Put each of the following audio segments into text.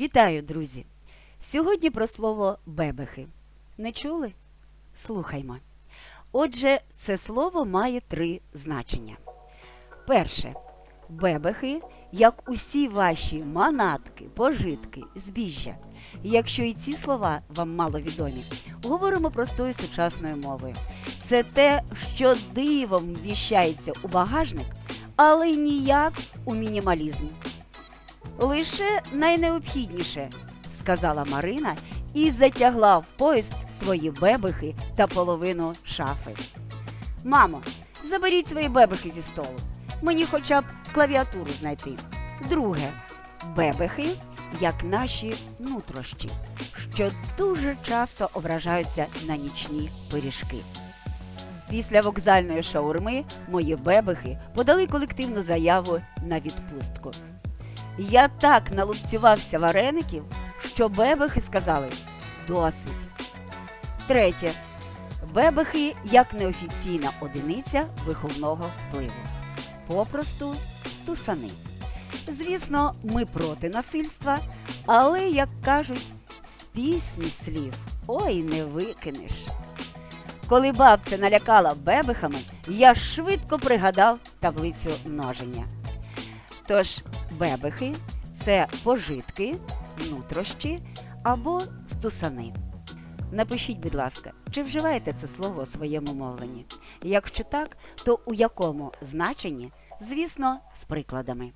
Вітаю, друзі! Сьогодні про слово бебехи. Не чули? Слухаймо. Отже, це слово має три значення. Перше бебехи, як усі ваші манатки, пожитки, збіжжя. Якщо і ці слова вам мало відомі, говоримо простою сучасною мовою. Це те, що дивом вміщається у багажник, але ніяк у мінімалізм. Лише найнеобхідніше, сказала Марина і затягла в поїзд свої бебехи та половину шафи. Мамо, заберіть свої бебехи зі столу. Мені хоча б клавіатуру знайти. Друге, бебехи, як наші нутрощі, що дуже часто ображаються на нічні пиріжки. Після вокзальної шаурми мої бебехи подали колективну заяву на відпустку. Я так налупцювався вареників, що бебехи сказали досить. Третє. Бебехи як неофіційна одиниця виховного впливу. Попросту стусани. Звісно, ми проти насильства, але, як кажуть, з пісні слів ой не викинеш. Коли бабця налякала бебехами, я швидко пригадав таблицю множення. Тож бебехи це пожитки, нутрощі або стусани. Напишіть, будь ласка, чи вживаєте це слово у своєму мовленні? Якщо так, то у якому значенні, звісно, з прикладами.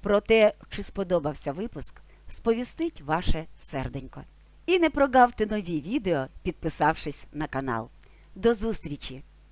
Про те, чи сподобався випуск, сповістить ваше серденько. І не прогавте нові відео, підписавшись на канал. До зустрічі!